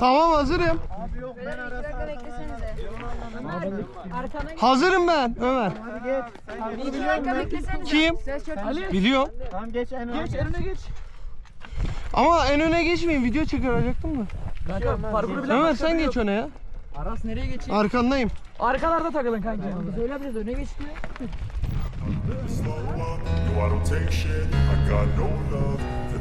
Tamam hazırım. Hazırım ben Ömer. Kim? Biliyorum. Tamam geç en Geç önüne geç. Ama en öne geçmeyin video çekeracaktım da. Parkuru bile Ömer sen geç öne ya. Aras nereye geçeyim? Arkandayım. Arkalarda takılın kanki. Söyle biraz öne geç diyor.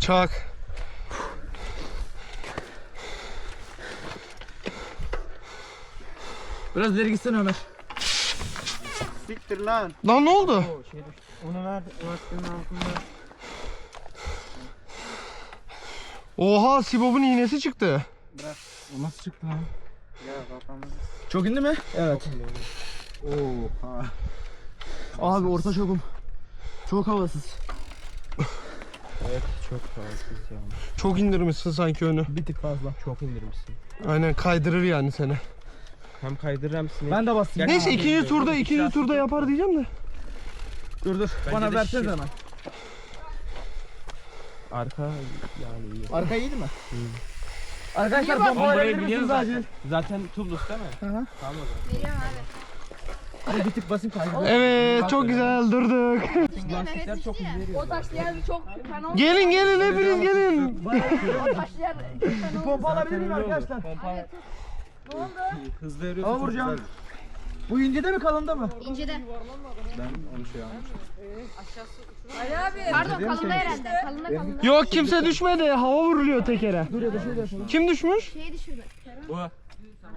Çak. Biraz ileri gitsene Ömer. Siktir lan. Lan ne oldu? Onu ver. Lastiğin altında. Oha Sibop'un iğnesi çıktı. O nasıl çıktı lan? Ya kafamı. Çok indi mi? Evet. Oha. Abi orta çokum. Çok havasız. Evet çok fazla ya. Çok indirmişsin sanki önü. Bir tık fazla. Çok indirmişsin. Aynen kaydırır yani seni. Hem kaydırır hem sinek. Ben de bastım. Neyse ikinci turda ikinci turda yapar diyeceğim de. Dur dur. Bana de versene şişir. hemen. Arka yani iyi. Arka iyiydi mi? Arkadaşlar bomba verebilir misiniz acil? Zaten tubeless değil mi? Hı hı. Tamam o zaman. Bir tık basayım kaydı. Evet çok güzel durduk. Lastikler çok veriyor. O taşlayan çok fena gelin gelin hepiniz gelin. O taşlayan Bir pompa alabilir miyim arkadaşlar? Pompa hızlı veriyor. Hava vuracağım. Bu incede mi kalında mı? incede. Ben onu şey almışım. Pardon kalında herhalde. Kalında kalında. Yok kimse düşmedi. Hava vuruluyor tekere. Kim düşmüş? Şeyi düşürdü.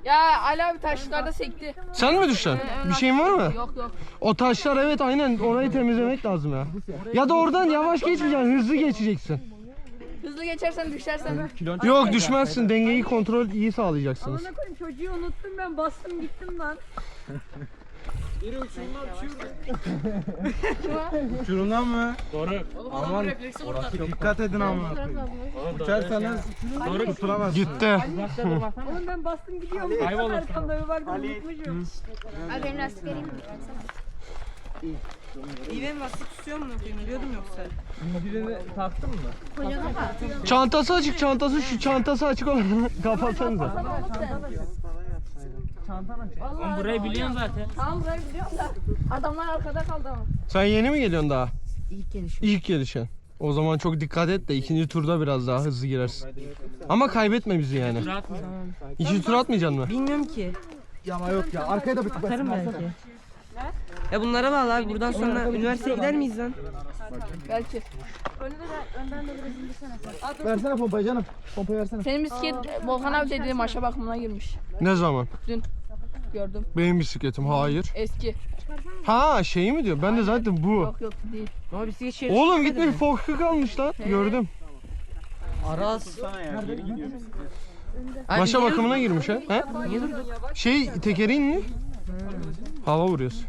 Ya Ali abi taşlarda sekti. Sen mi düştün? Bir şeyin var mı? Yok yok. O taşlar evet aynen orayı temizlemek lazım ya. Ya da oradan yavaş geçmeyeceksin, hızlı geçeceksin. Hızlı geçersen düşersen. Yok düşmezsin, dengeyi kontrol iyi sağlayacaksınız. koyayım çocuğu unuttum ben bastım gittim lan. Uçurumdan mı? Doğru. Aman refleksi vurdu. dikkat edin ama. Uçarsanız doğru tutulamazsınız. Gitti. Oğlum ben bastım gidiyorum. Kaybolur. Arkamda bir baktım unutmuşum. Abi benim lastik vereyim mi? İğne lastik tutuyor mu? Biliyordum yoksa. Birini taktın mı? Çantası açık, çantası şu çantası açık olan kapatsanıza. Çantan aç. Oğlum burayı biliyorsun zaten. Tamam burayı biliyorum da. Adamlar arkada kaldı ama. Sen yeni mi geliyorsun daha? İlk gelişim. İlk gelişen. O zaman çok dikkat et de ikinci turda biraz daha hızlı girersin. Ama kaybetme bizi yani. İkinci tur atmayacaksın mı? Bilmiyorum ki. Yama yok ya. Arkaya da bir tık Atarım belki. Ya bunlara bağlı abi. Buradan sonra üniversiteye gider miyiz lan? Belki. Versene pompayı canım. Pompayı versene. Senin bisiklet Volkan abi dedi maşa bakımına girmiş. Ne zaman? Gördüm. Benim bisikletim hayır. Eski. Ha şeyi mi diyor? Ben de zaten bu. Yok yok değil. Ama bisiklet şeridi. Oğlum gitmiş Fox'u kalmış lan. Gördüm. Aras. Maşa bakımına girmiş ha. He? Niye durduk? Şey tekeri mi? Hava vuruyorsun.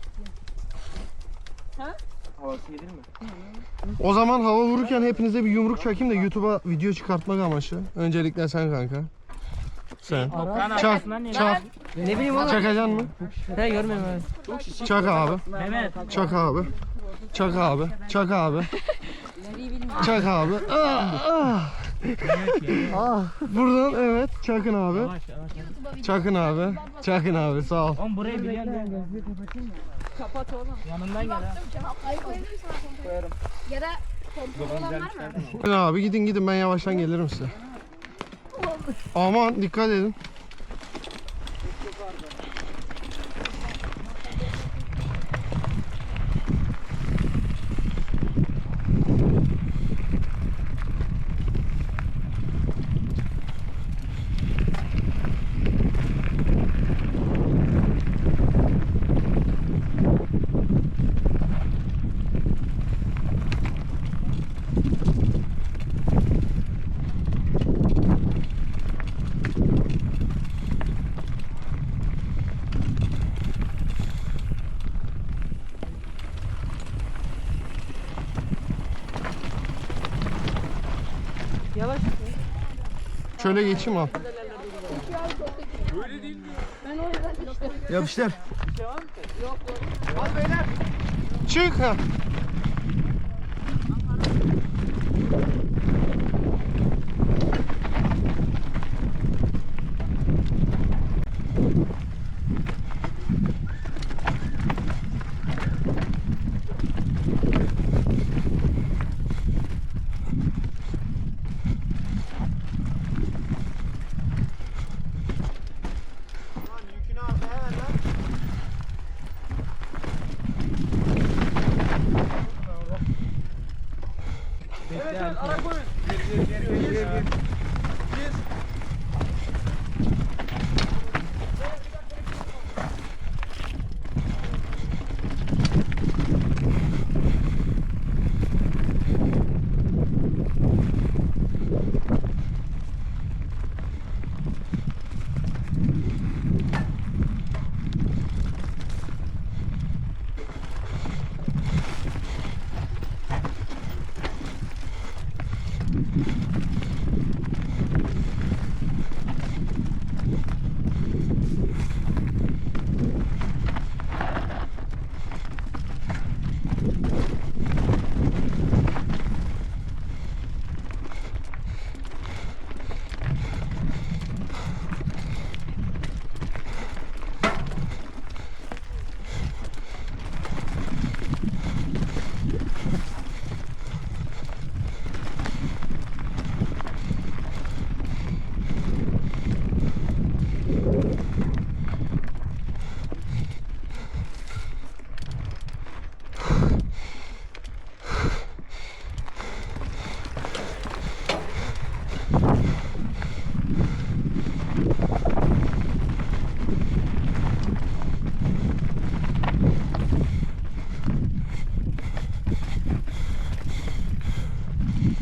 O zaman hava vururken hepinize bir yumruk çakayım da YouTube'a video çıkartmak amaçlı. Öncelikle sen kanka. Sen. Çak, çak. Ne bileyim oğlum. Çakacaksın mı? He görmüyorum abi. Çak abi. Mehmet. Çak abi. Çak abi. Çak abi. Çak abi. Ah, ah. Ah, Buradan evet çakın abi. Çakın abi. Çakın abi sağ ol. Oğlum burayı biliyorsun mi? Kapat oğlum. Yanından gel ha. Koyarım. Ya da kontrol olan var mı? Abi gidin gidin ben yavaştan gelirim size. Aman dikkat edin. Yavaş. Şöyle geçeyim al. Yapıştır. Çık ha. Devam.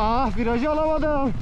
Ah virajı alamadım.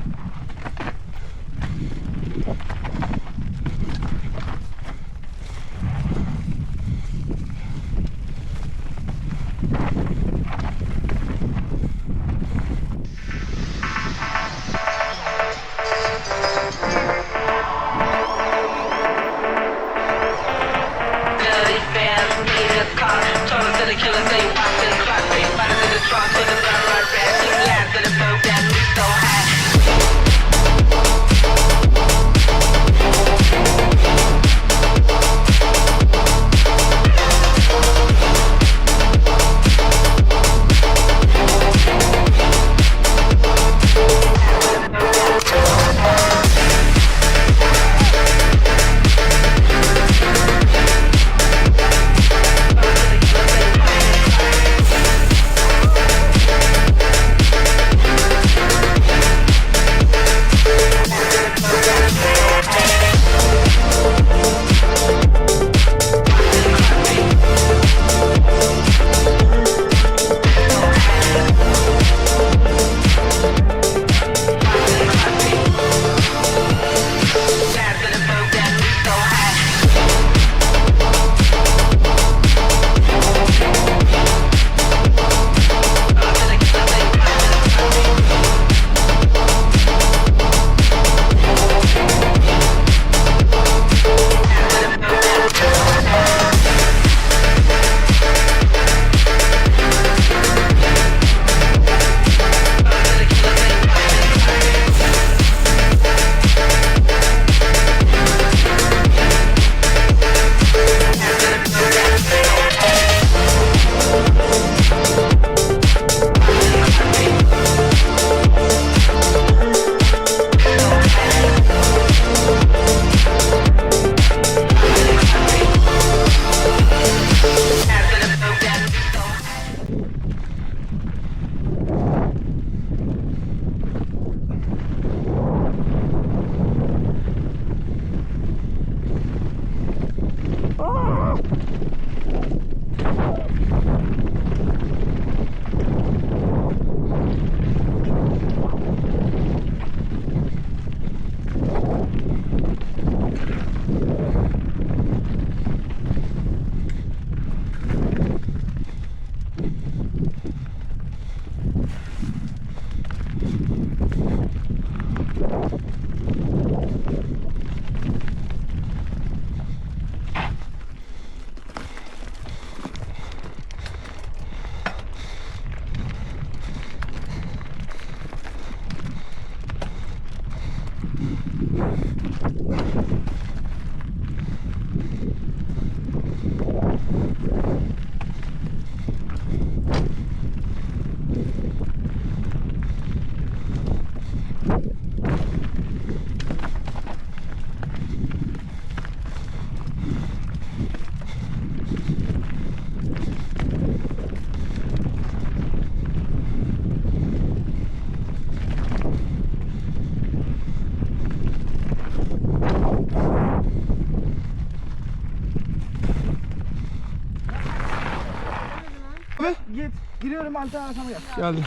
Geliyorum Altan arkama gel. Geldim.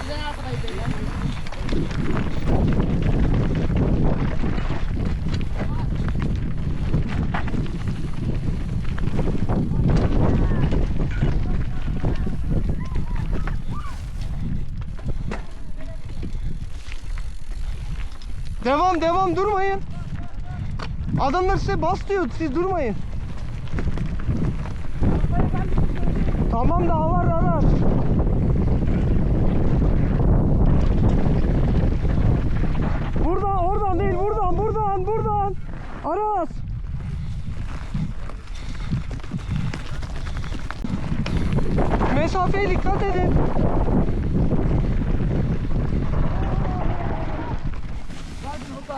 Güzel arkadayız. Devam devam durmayın. Adamlar size bas diyor siz durmayın. Tamam daha var Aras. Buradan oradan değil buradan buradan buradan. Aras. Mesafeye dikkat edin.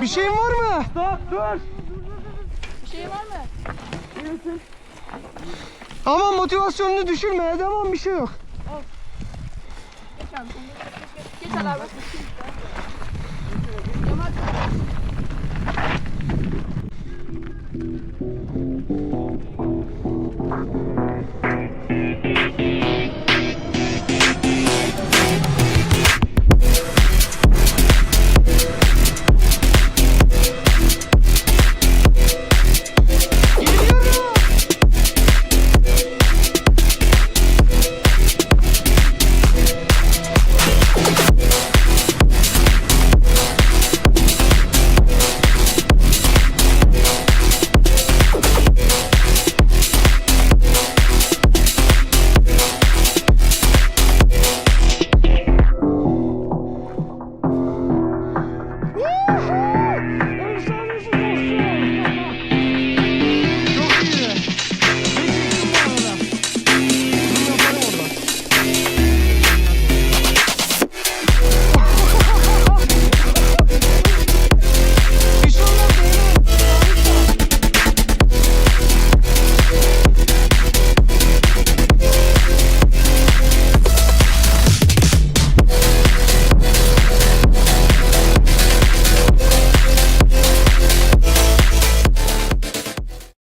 Bir şeyin var mı? Stop dur. Bir şey var mı? Aman motivasyonunu düşürme. Devam bir şey yok. Geç abi. Geç, geç, geç. Geç Ali abi.